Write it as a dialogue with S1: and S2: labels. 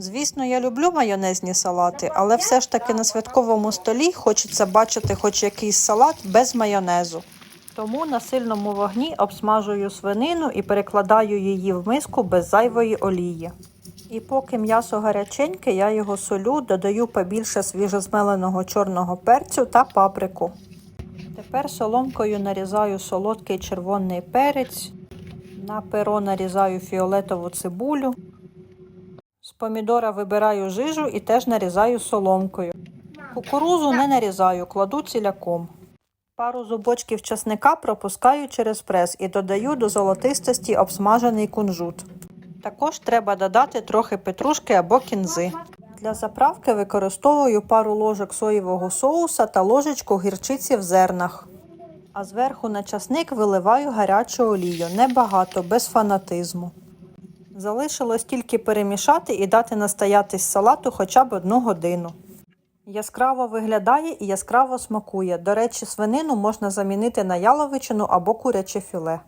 S1: Звісно, я люблю майонезні салати, але все ж таки на святковому столі хочеться бачити хоч якийсь салат без майонезу. Тому на сильному вогні обсмажую свинину і перекладаю її в миску без зайвої олії. І поки м'ясо гаряченьке, я його солю, додаю побільше свіжозмеленого чорного перцю та паприку. Тепер соломкою нарізаю солодкий червоний перець, на перо нарізаю фіолетову цибулю. З помідора вибираю жижу і теж нарізаю соломкою. Кукурузу не нарізаю, кладу ціляком. Пару зубочків часника пропускаю через прес і додаю до золотистості обсмажений кунжут. Також треба додати трохи петрушки або кінзи. Для заправки використовую пару ложок соєвого соуса та ложечку гірчиці в зернах. А зверху на часник виливаю гарячу олію, небагато, без фанатизму. Залишилось тільки перемішати і дати настоятись салату хоча б одну годину. Яскраво виглядає і яскраво смакує. До речі, свинину можна замінити на яловичину або куряче філе.